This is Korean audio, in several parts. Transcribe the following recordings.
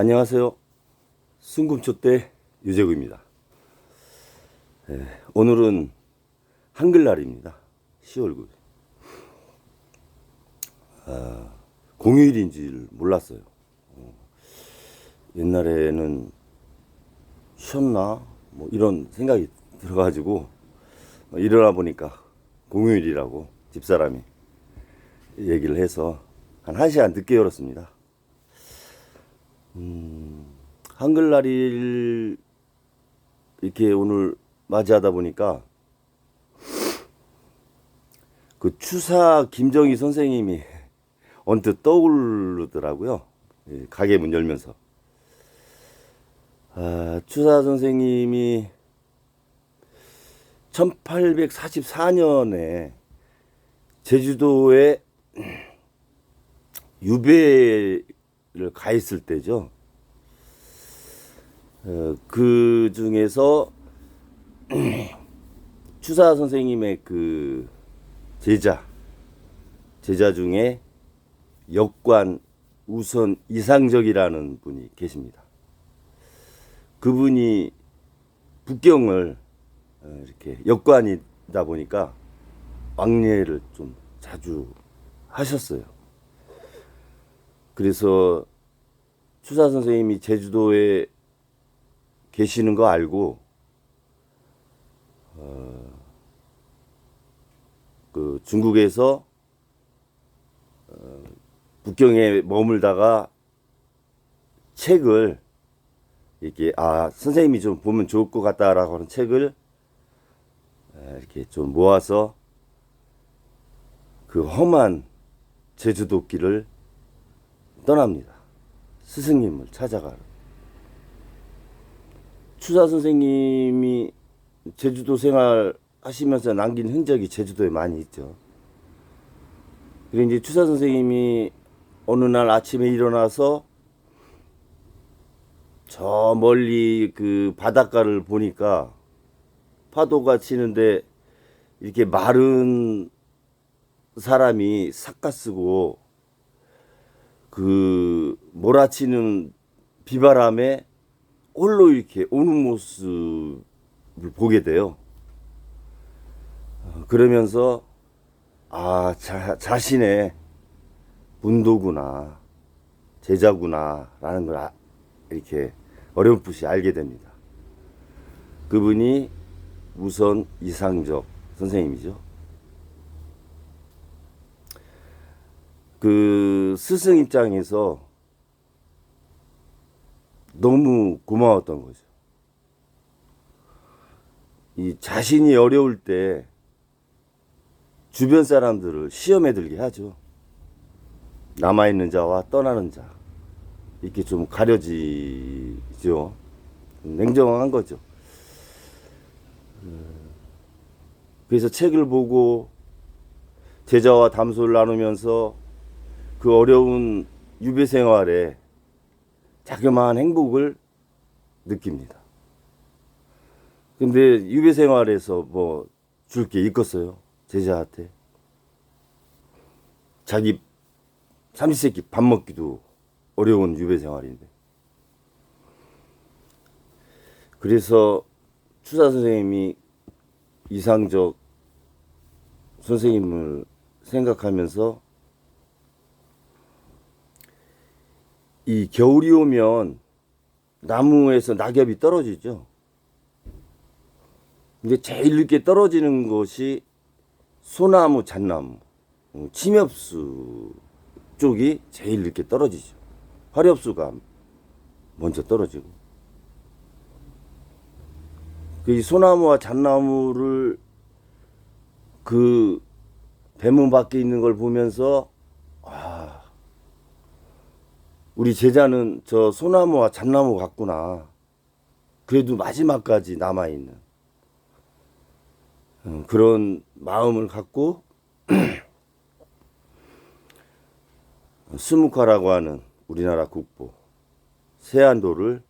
안녕하세요. 순금초대 유재구입니다. 예, 오늘은 한글날입니다. 10월 9일. 아, 공휴일인 줄 몰랐어요. 어, 옛날에는 쉬었나? 뭐 이런 생각이 들어가지고 어, 일어나 보니까 공휴일이라고 집사람이 얘기를 해서 한 1시간 늦게 열었습니다. 한글날을 이렇게 오늘 맞이하다 보니까 그 추사 김정희 선생님이 언뜻 떠오르더라고요. 예, 가게 문 열면서. 아, 추사 선생님이 1844년에 제주도에 유배를 가 있을 때죠. 어, 그 중에서 추사 선생님의 그 제자 제자 중에 역관 우선 이상적이라는 분이 계십니다. 그분이 북경을 어, 이렇게 역관이다 보니까 왕래를 좀 자주 하셨어요. 그래서 추사 선생님이 제주도에 계시는 거 알고 어, 그 중국에서 어, 북경에 머물다가 책을 이렇게 아 선생님이 좀 보면 좋을 것 같다라고 하는 책을 에, 이렇게 좀 모아서 그 험한 제주도 길을 떠납니다. 스승님을 찾아가러. 추사 선생님이 제주도 생활 하시면서 남긴 흔적이 제주도에 많이 있죠. 그리고 이제 추사 선생님이 어느 날 아침에 일어나서 저 멀리 그 바닷가를 보니까 파도가 치는데 이렇게 마른 사람이 삭가 쓰고 그 몰아치는 비바람에 홀로 이렇게 오는 모습을 보게 돼요. 어, 그러면서 아 자, 자신의 문도구나 제자구나라는 걸 아, 이렇게 어렴풋이 알게 됩니다. 그분이 우선 이상적 선생님이죠. 그 스승 입장에서 너무 고마웠던 거죠. 이 자신이 어려울 때 주변 사람들을 시험에 들게 하죠. 남아있는 자와 떠나는 자. 이렇게 좀 가려지죠. 냉정한 거죠. 그래서 책을 보고 제자와 담소를 나누면서 그 어려운 유배 생활에 자그마한 행복을 느낍니다. 근데 유배 생활에서 뭐 줄 게 있겠어요? 제자한테. 자기 삼시세끼 밥 먹기도 어려운 유배 생활인데. 그래서 추사 선생님이 이상적 선생님을 생각하면서 이 겨울이 오면 나무에서 낙엽이 떨어지죠. 근데 제일 늦게 떨어지는 것이 소나무, 잣나무, 음, 침엽수 쪽이 제일 늦게 떨어지죠. 화렵수가 먼저 떨어지고. 그이 소나무와 잣나무를 그 대문 밖에 있는 걸 보면서 아 우리 제자는 저 소나무와 잣나무 같구나. 그래도 마지막까지 남아 있는 음, 그런 마음을 갖고 스무카라고 하는 우리나라 국보 세안도를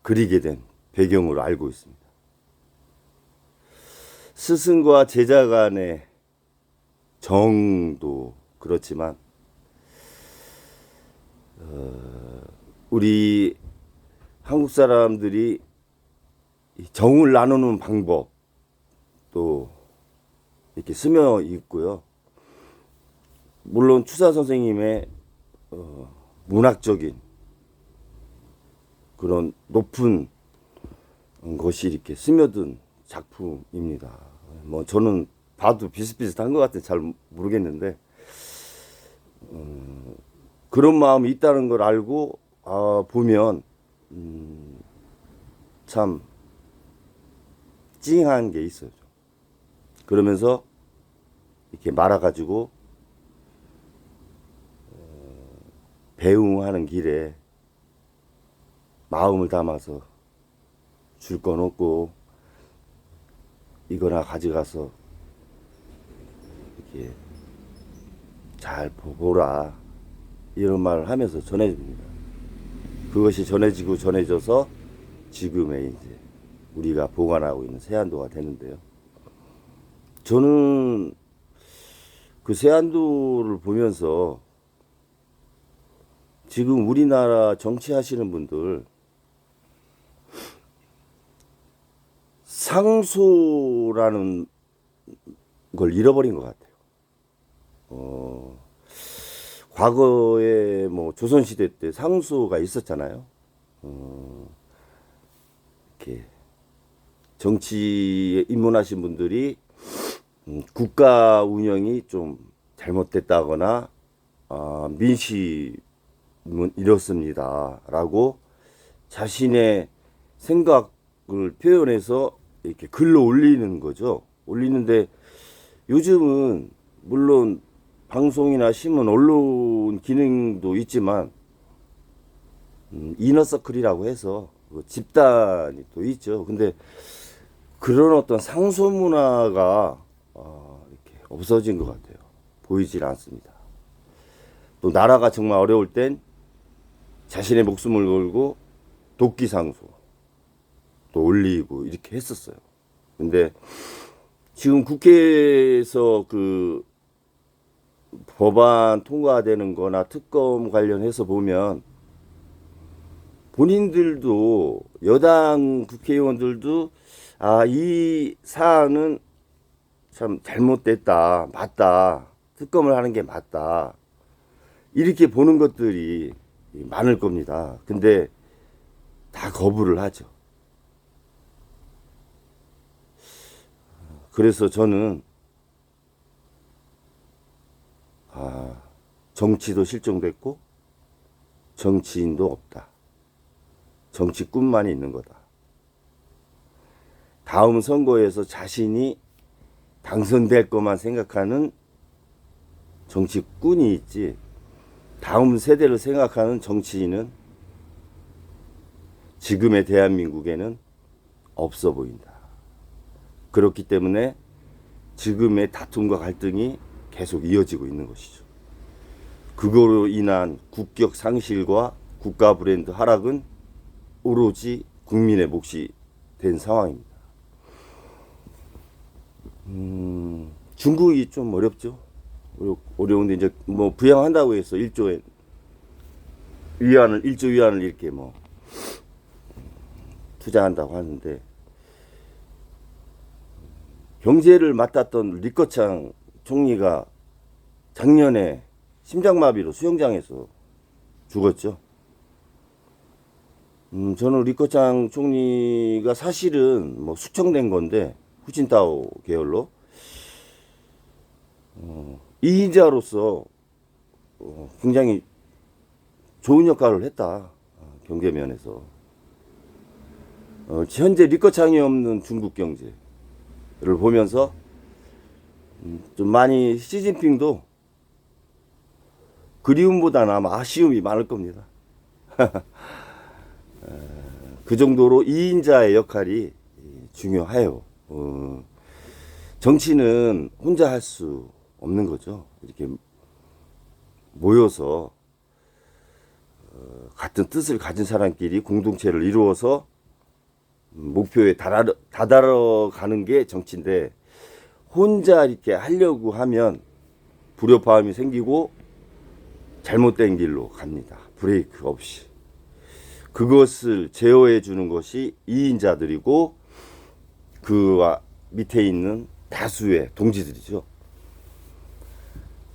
그리게 된 배경으로 알고 있습니다. 스승과 제자 간의 정도 그렇지만 어, 우리 한국 사람들이 이 정을 나누는 방법 또 이렇게 스며 있고요. 물론 추사 선생님의 어, 문학적인 그런 높은 것이 이렇게 스며든 작품입니다. 뭐 저는 봐도 비슷비슷한 것 같아 잘 모르겠는데 음, 그런 마음이 있다는 걸 알고 아, 보면 음, 참 찡한 게 있어요. 그러면서 이렇게 말아가지고 어, 배웅하는 길에 마음을 담아서 줄 건 없고 이거나 가져가서 이렇게 잘 보라 이런 말을 하면서 전해줍니다. 그것이 전해지고 전해져서 지금의 이제 우리가 보관하고 있는 세안도가 되는데요. 저는 그 세안도를 보면서 지금 우리나라 정치하시는 분들 상소라는 걸 잃어버린 것 같아요. 어, 과거에 뭐 조선시대 때 상소가 있었잖아요. 어, 이렇게 정치에 입문하신 분들이 음, 국가 운영이 좀 잘못됐다거나 아, 민심은 이렇습니다라고 자신의 생각을 표현해서 이렇게 글로 올리는 거죠. 올리는데 요즘은 물론 방송이나 신문, 언론 기능도 있지만 음, 이너서클이라고 해서 그 집단이 또 있죠. 근데 그런 어떤 상소 문화가 어, 이렇게 없어진 것 같아요. 보이질 않습니다. 또 나라가 정말 어려울 땐 자신의 목숨을 걸고 도끼 상소 또 올리고 이렇게 했었어요. 근데 지금 국회에서 그 법안 통과되는 거나 특검 관련해서 보면 본인들도 여당 국회의원들도 아, 이 사안은 참 잘못됐다, 맞다, 특검을 하는 게 맞다. 이렇게 보는 것들이 많을 겁니다. 근데 다 거부를 하죠. 그래서 저는 아, 정치도 실종됐고 정치인도 없다. 정치꾼만 있는 거다. 다음 선거에서 자신이 당선될 것만 생각하는 정치꾼이 있지. 다음 세대를 생각하는 정치인은 지금의 대한민국에는 없어 보인다. 그렇기 때문에 지금의 다툼과 갈등이 계속 이어지고 있는 것이죠. 그거로 인한 국격 상실과 국가 브랜드 하락은 오로지 국민의 몫이 된 상황입니다. 음, 중국이 좀 어렵죠. 어려, 어려운데 이제 뭐 부양한다고 해서 1조에 위안을 1조 위안을 이렇게 뭐 투자한다고 하는데 경제를 맡았던 리커창 총리가 작년에 심장마비로 수영장에서 죽었죠. 음, 저는 리커창 총리가 사실은 뭐 수청된 건데 후진타오 계열로 어, 이인자로서 어, 굉장히 좋은 역할을 했다 어, 경제 면에서 어, 현재 리커창이 없는 중국 경제를 보면서 음, 좀 많이 시진핑도 그리움보다는 아마 아쉬움이 많을 겁니다. 그 정도로 이인자의 역할이 중요해요. 어, 정치는 혼자 할 수 없는 거죠. 이렇게 모여서 어, 같은 뜻을 가진 사람끼리 공동체를 이루어서 목표에 다다러, 다다러 가는 게 정치인데 혼자 이렇게 하려고 하면 불협화음이 생기고 잘못된 길로 갑니다. 브레이크 없이. 그것을 제어해 주는 것이 이인자들이고 그와 밑에 있는 다수의 동지들이죠.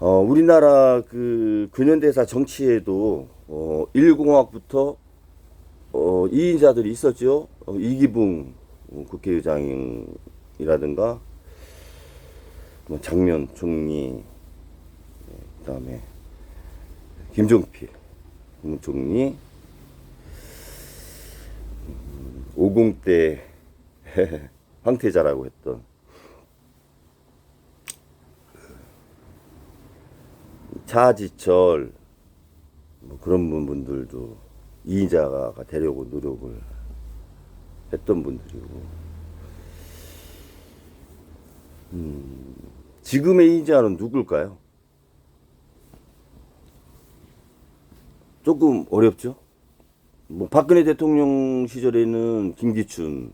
어, 우리나라 그 근현대사 정치에도 어, 1공학부터 어, 이인자들이 있었죠. 어, 이기붕 국회의장이라든가 뭐 장면 총리 그다음에 김종필 국무총리 음, 50대 황태자라고 했던 차지철 뭐 그런 분- 분들도 이인자가 되려고 노력을 했던 분들이고. 음, 지금의 이인자는 누굴까요? 조금 어렵죠. 뭐 박근혜 대통령 시절에는 김기춘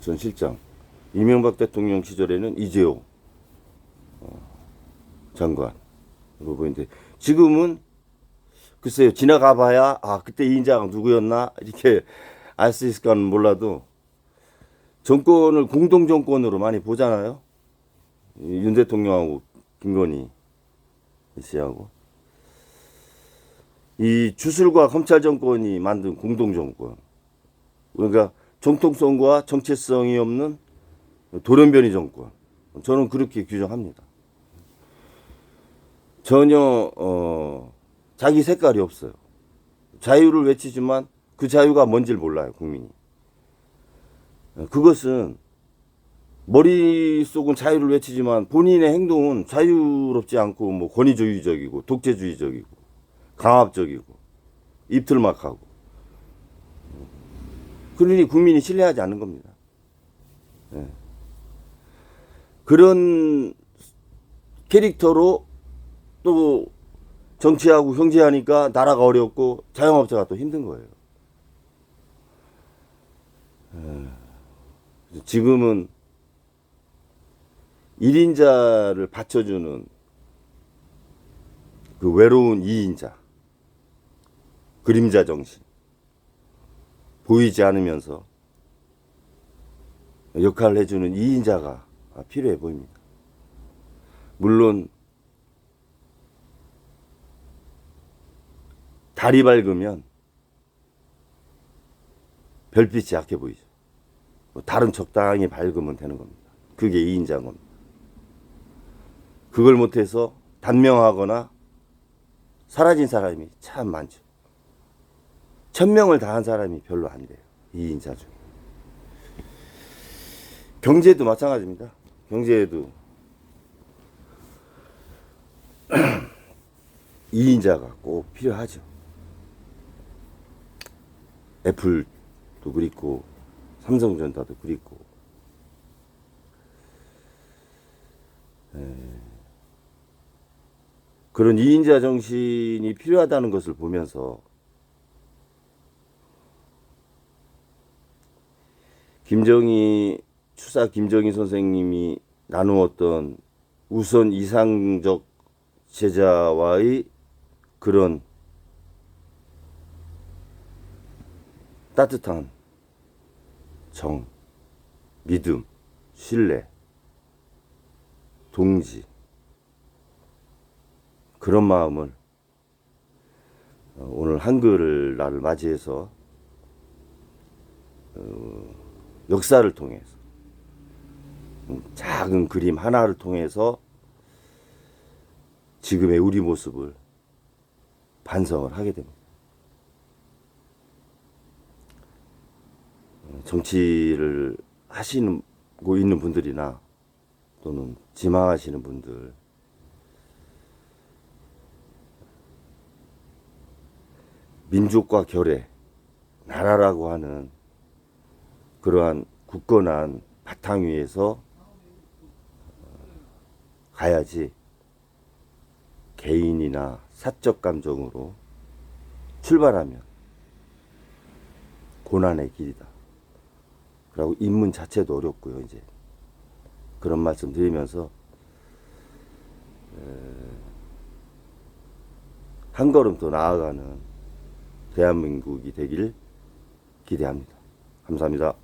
전 실장, 이명박 대통령 시절에는 이재호 어, 장관으로 보이는데 지금은 글쎄요 지나가 봐야 아 그때 이 인자가 누구였나 이렇게 알 수 있을까는 몰라도 정권을 공동 정권으로 많이 보잖아요. 이윤 대통령하고 김건희 씨하고 이 주술과 검찰 정권이 만든 공동 정권. 그러니까 정통성과 정체성이 없는 돌연변이 정권. 저는 그렇게 규정합니다. 전혀 어, 자기 색깔이 없어요. 자유를 외치지만 그 자유가 뭔지를 몰라요 국민이. 그것은 머릿속은 자유를 외치지만 본인의 행동은 자유롭지 않고 뭐 권위주의적이고 독재주의적이고 강압적이고 입틀막하고 그러니 국민이 신뢰하지 않는 겁니다. 예. 그런 캐릭터로 또 정치하고 경제하니까 나라가 어렵고 자영업자가 또 힘든 거예요. 예. 지금은 1인자를 받쳐주는 그 외로운 2인자, 그림자 정신, 보이지 않으면서 역할을 해주는 2인자가 필요해 보입니다. 물론 달이 밝으면 별빛이 약해 보이죠. 뭐 달은 적당히 밝으면 되는 겁니다. 그게 2인자인 겁니다. 그걸 못해서 단명하거나 사라진 사람이 참 많죠. 천명을 다 한 사람이 별로 안 돼요. 2인자 중에. 경제도 마찬가지입니다. 경제에도 2인자가 꼭 필요하죠. 애플도 그립고 삼성전자도 그립고 에, 그런 2인자 정신이 필요하다는 것을 보면서 김정희 추사 김정희 선생님이 나누었던 우선 이상적 제자와의 그런 따뜻한 정, 믿음, 신뢰, 동지 그런 마음을 어, 오늘 한글 날을 맞이해서 어, 역사를 통해서 음, 작은 그림 하나를 통해서 지금의 우리 모습을 반성을 하게 됩니다. 어, 정치를 하시고 있는 분들이나 또는 지망하시는 분들 민족과 결의 나라라고 하는 그러한 굳건한 바탕 위에서 어, 가야지 개인이나 사적 감정으로 출발하면 고난의 길이다. 그리고 입문 자체도 어렵고요, 이제. 그런 말씀 드리면서, 에, 한 걸음 더 나아가는 대한민국이 되길 기대합니다. 감사합니다.